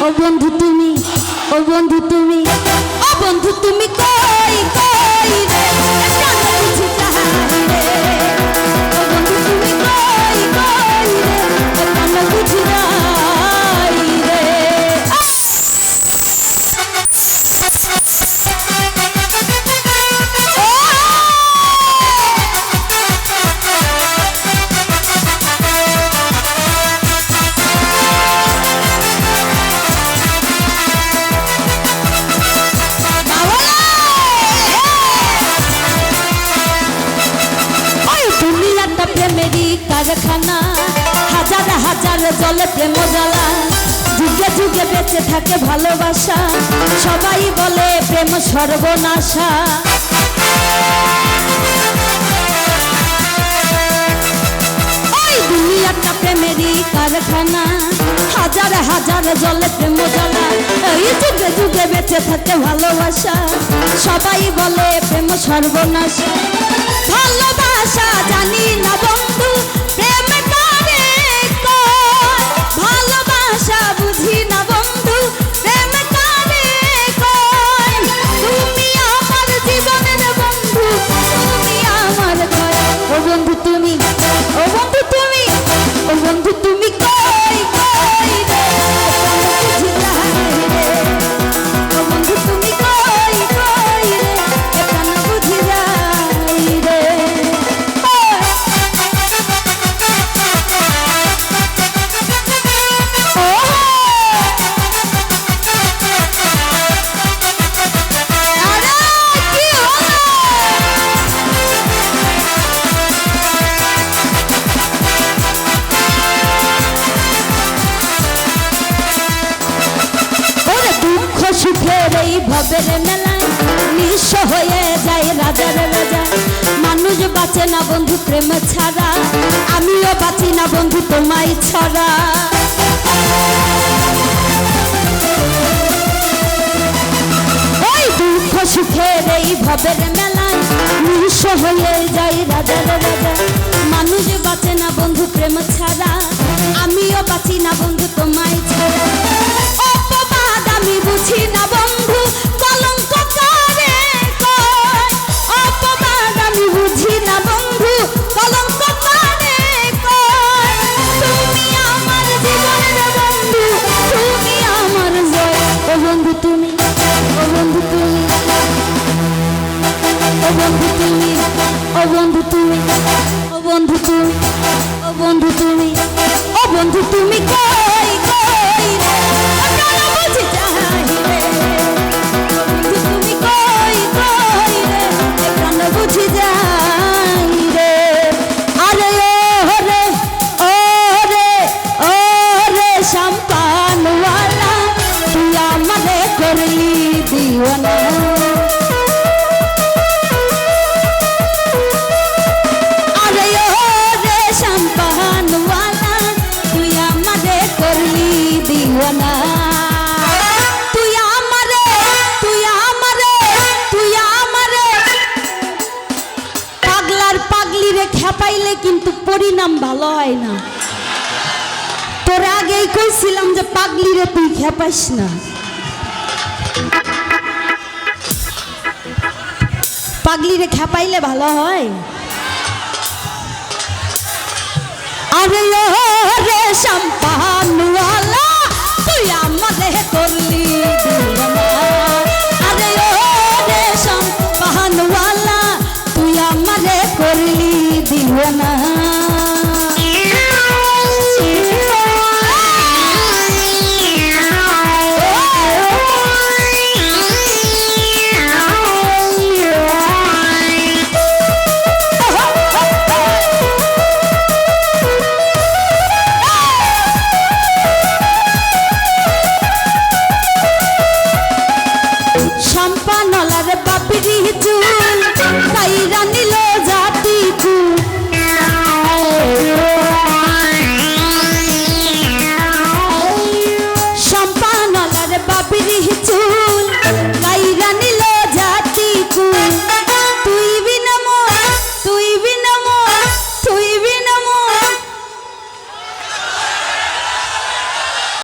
ও বন্ধু তুমি ও বন্ধু তুমি ও বন্ধু তুমি কই কারখানা, হাজার হাজার জলে প্রেম জ্বালা। যুগে যুগে বেঁচে থাকে ভালোবাসা, সবাই বলে প্রেম সর্বনাশা। দুনিয়াটা প্রেমেরই কারখানা, হাজার হাজার জলে প্রেম জ্বালা। এই যুগে যুগে বেঁচে থাকে ভালোবাসা, সবাই বলে প্রেম সর্বনাশা। ভালোবাসা জানি না বন্ধু তুমি? ও বন্ধু তুমি? ও বন্ধু তুমি কই ভবের মেলায় নিঃস্ব হয়ে যায় রাজার রাজা। মানুষ বাঁচে না বন্ধু, প্রেম ছাড়া। আমিও বাঁচি না বন্ধু, তোমায় ছাড়া। দুঃখ সুখের এই ভবের মেলায় নিঃস্ব হয়ে যায় রাজার রাজা। মানুষ বাঁচে না বন্ধু, প্রেম ছাড়া। আমিও বাঁচি না বন্ধু, তোমায় ছাড়া। ও বন্ধু তুমি, ও বন্ধু তুমি, ও বন্ধু তুমি, ও বন্ধু তুমি কই কই যাই পরিণাম ভালো হয় না। তোর আগেই কইছিলাম যে পাগলি রে, তুই খেপাইস না। পাগলি রে খেপাইলে ভালো হয়। আরে রে সম্পানওয়ালা